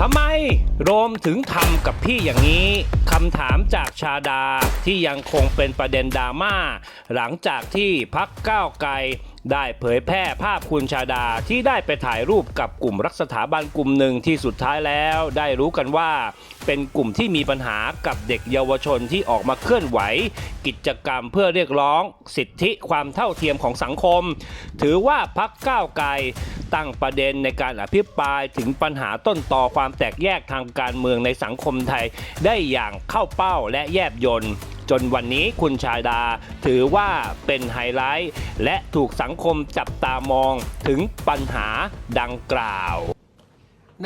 ทำไมโรมถึงทำกับพี่อย่างนี้คำถามจากชาดาที่ยังคงเป็นประเด็นดราม่า หลังจากที่พักก้าวไกลได้เผยแพร่ภาพคุณชาดาที่ได้ไปถ่ายรูปกับกลุ่มรักสถาบันกลุ่มหนึ่งที่สุดท้ายแล้ว ได้รู้กันว่า เป็นกลุ่มที่มีปัญหากับเด็กเยาวชนที่ออกมาเคลื่อนไหว กิจกรรมเพื่อเรียกร้อง สิทธิความเท่าเทียมของสังคม ถือว่าพักก้าวไกล ตั้งประเด็นในการอภิปรายถึงปัญหาต้นต่อความแตกแยกทางการเมืองในสังคมไทย ได้อย่างเข้าเป้าและแยบยนต์จนวันนี้คุณชาดาถือว่าเป็นไฮไลท์ และถูกสังคมจับตามองถึงปัญหาดังกล่าว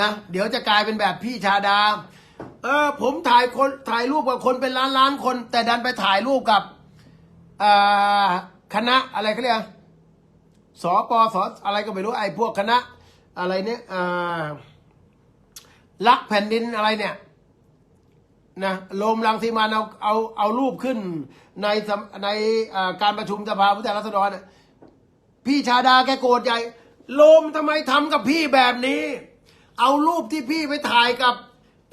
นะเดี๋ยวจะกลายเป็นแบบพี่ชาดา เออผมถ่ายคนถ่ายรูปกับคนเป็นล้านล้านคน แต่ดันไปถ่ายรูปกับอ่าคณะอะไรเขาเรียก สปสอะไรก็ไม่รู้ไอ้พวกคณะอะไรเนี่ยรักแผ่นดินอะไรเนี่ยนะโลมรังสีมันเอาเอาเอารูปขึ้นในในการประชุมสภาผู้แทนราษฎรน่ะพี่ชาดาแกโกรธใหญ่โลมทำไมทำกับพี่แบบนี้ เอารูปที่พี่ไปถ่ายกับ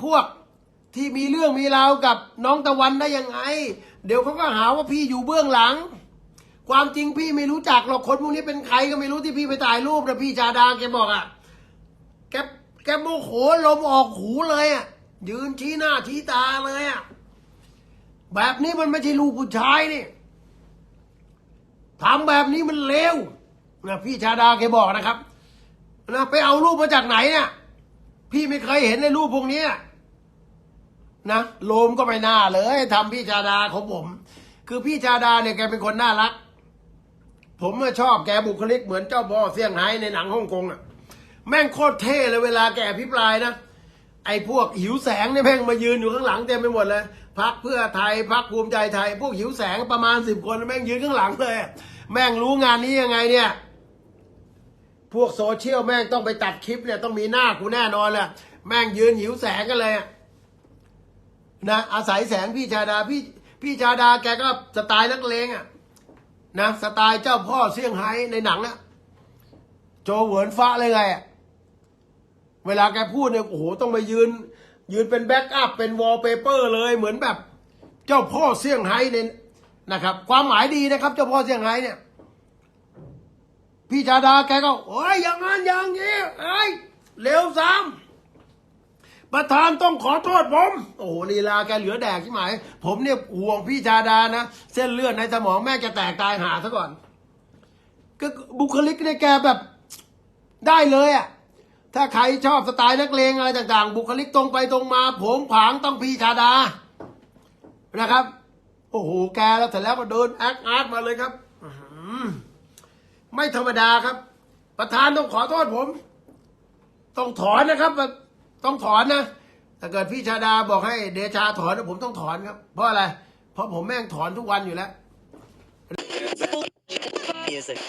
พวกที่มีเรื่องมีราวกับน้องตะวันได้ยังไง เดี๋ยวเขาก็หาว่าพี่อยู่เบื้องหลัง ความจริงพี่ไม่รู้จักหรอกคนพวกนี้เป็นใครก็ไม่รู้ที่พี่ไปถ่ายรูปนะพี่ชาดาแกบอกอะ่ะแกแกโมโหลมออกหูเลยอะ่ะ ยืนชี้หน้าชี้ตาเลยอะ่ะแบบนี้มันไม่ใช่ลูกผู้ชายนี่ทำแบบนี้มันเลวนะพี่ชาดาแกบอกนะครับนะไปเอารูปมาจากไหนเนี่ย พี่ไม่เคยเห็นในรูปพวกนี้นะโลมก็ไม่น่าเลยทำพี่ชาดาของผม คือพี่ชาดาเนี่ยแกเป็นคนน่ารัก ผมชอบแกบุคลิกเหมือนเจ้าพ่อเซี่ยงไฮ้ในหนังฮ่องกงอะ แม่งโคตรเท่เลยเวลาแกอภิปรายนะ ไอ้พวกหิวแสงเนี่ยแม่งมายืนอยู่ข้างหลังเต็มไปหมดเลยพักเพื่อไทยพักภูมิใจไทย พวกหิวแสงประมาณสิบคนแม่งยืนข้างหลังเลย แม่งรู้งานนี้ยังไงเนี่ย พวกโซเชียลแม่งต้องไปตัดคลิปเนี่ยต้องมีหน้ากูแน่นอนแหละแม่งยืนหิวแสงกันเลยนะอาศัยแสงพี่ชาดาพี่พี่ชาดาแกก็สไตล์นักเลงอะ นะสไตล์เจ้าพ่อเซี่ยงไฮ้ในหนังนะโจเหวินฟ้าเลยไง เวลาแกพูดเนี่ยโอ้โหต้องมายืน ยืนเป็นแบ็กอัพเป็นวอลเปเปอร์เลยเหมือนแบบ เจ้าพ่อเซี่ยงไฮ้เนี่ยนะครับ ความหมายดีนะครับ เจ้าพ่อเซี่ยงไฮ้เนี่ยพี่ชาดาแกก็โอ้ยอย่างนั้นอย่างนี้ไอ้เร็วซ้ำ ประธานต้องขอโทษผม โอ้โหลีลาแกเหลือแดกใช่ไหม ผมเนี่ยห่วงพี่ชาดานะ เส้นเลือดในสมองแม่จะแตกตายหาซะก่อน ก็บุคลิกเนี่ยแกแบบได้เลยอะถ้าใครชอบสไตล์นักเลงอะไรต่างๆ บุคลิกตรงไปตรงมาผงผางต้องพี่ชาดา นะครับ โอ้โห แกแล้วเสร็จแล้วก็เดินแอคอาร์ตมาเลยครับไม่ธรรมดาครับ ประธานต้องขอโทษผม ต้องถอนนะครับ ต้องถอนนะถ้าเกิดพี่ชาดาบอกให้เดชาถอนผมต้องถอนครับ เพราะอะไร เพราะผมแม่งถอนทุกวันอยู่แล้ว Music.